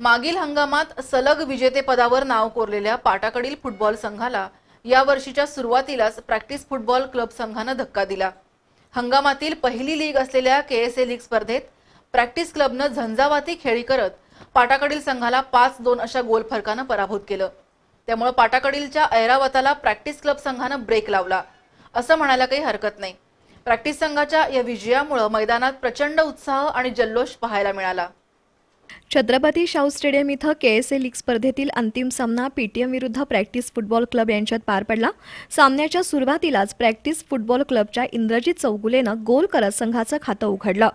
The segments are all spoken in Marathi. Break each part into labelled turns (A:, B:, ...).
A: मागील हंगामात सलग विजेतेपदावर नाव कोरलेल्या पाटाकडील फुटबॉल संघाला या वर्षीच्या सुरुवातीलाच प्रॅक्टिस फुटबॉल क्लब संघानं धक्का दिला. हंगामातील पहिली लीग असलेल्या के एस ए लीग स्पर्धेत प्रॅक्टिस क्लबनं झंझावाती खेळी करत पाटाकडील संघाला पाच दोन अशा गोल फरकानं पराभूत केलं. त्यामुळे पाटाकडीलच्या ऐरावताला प्रॅक्टिस क्लब संघानं ब्रेक लावला. असं म्हणायला काही हरकत नाही. प्रॅक्टिस संघाच्या या विजयामुळे मैदानात प्रचंड उत्साह आणि जल्लोष पाहायला मिळाला.
B: छत्रपती शाहू स्टेडियम इथं के एस ए लीग स्पर्धेतील अंतिम सामना पीटीएम विरुद्ध प्रॅक्टिस फुटबॉल क्लब यांच्यात पार पडला. सामन्याच्या सुरुवातीलाच प्रॅक्टिस फुटबॉल क्लबच्या इंद्रजित चौगुलेनं गोल करत संघाचं खातं उघडलं.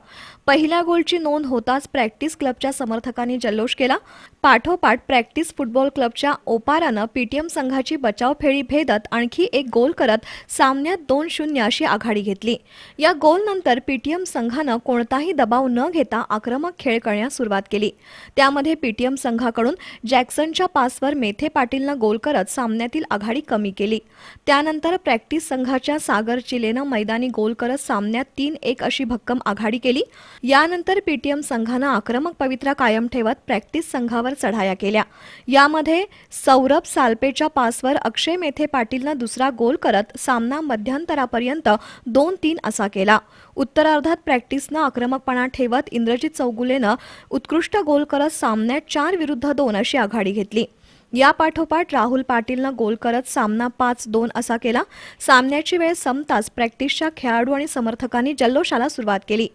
B: पहिल्या गोलची नोंद होताच प्रॅक्टिस क्लबच्या समर्थकांनी जल्लोष केला. पाठोपाठ प्रॅक्टिस फुटबॉल क्लबच्या ओपारानं पीटीएम संघाची बचाव फेरी भेदत आणखी एक गोल करत सामन्यात दोन शून्य अशी आघाडी घेतली. या गोलनंतर पीटीएम संघानं कोणताही दबाव न घेता आक्रमक खेळ करण्यास सुरुवात केली. त्यामध्ये पीटीएम संघाकडून जॅक्सनच्या पासवर मेथे पाटीलनं गोल करत सामन्यातील आघाडी कमी केली. त्यानंतर प्रॅक्टिस संघाच्या सागर चिलेनं मैदानी गोल करत सामन्यात तीन एक अशी भक्कम आघाडी केली. यानंतर पीटीएम संघानं आक्रमक पवित्रा कायम ठेवत प्रॅक्टिस संघावर चढाया केल्या. यामध्ये सौरभ सालपेच्या पासवर अक्षय मेथे पाटीलनं दुसरा गोल करत सामना मध्यंतरापर्यंत दोन तीन असा केला. उत्तरार्धात प्रॅक्टिसनं आक्रमकपणा ठेवत इंद्रजित चौगुलेनं उत्कृष्ट गोल करत सामन्यात चार विरुद्ध दोन अशी आघाडी घेतली. या पाठोपाठ राहुल पाटीलनं गोल करत सामना पाच दोन असा केला. सामन्याची वेळ संपताच प्रॅक्टिसच्या खेळाडू आणि समर्थकांनी जल्लोषाला सुरुवात केली.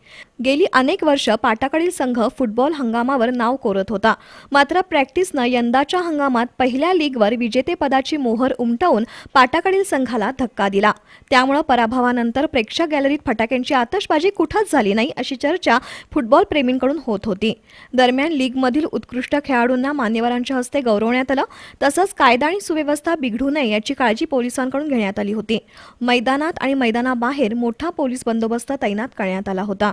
B: गेली अनेक वर्ष पाटाकडील संघ फुटबॉल हंगामावर नाव कोरत होता. मात्र प्रॅक्टिसनं यंदाच्या हंगामात पहिल्या लीगवर विजेतेपदाची मोहर उमटवून पाटाकडील संघाला धक्का दिला. त्यामुळं पराभवानंतर प्रेक्षक गॅलरीत फटाक्यांची आतषबाजी कुठंच झाली नाही अशी चर्चा फुटबॉल प्रेमींकडून होत होती. दरम्यान लीगमधील उत्कृष्ट खेळाडूंना मान्यवरांच्या हस्ते गौरवण्यात आलं. तसंच कायदा आणि सुव्यवस्था बिघडू नये याची काळजी पोलिसांकडून घेण्यात आली होती. मैदानात आणि मैदानाबाहेर मोठा पोलीस बंदोबस्त तैनात करण्यात आला होता.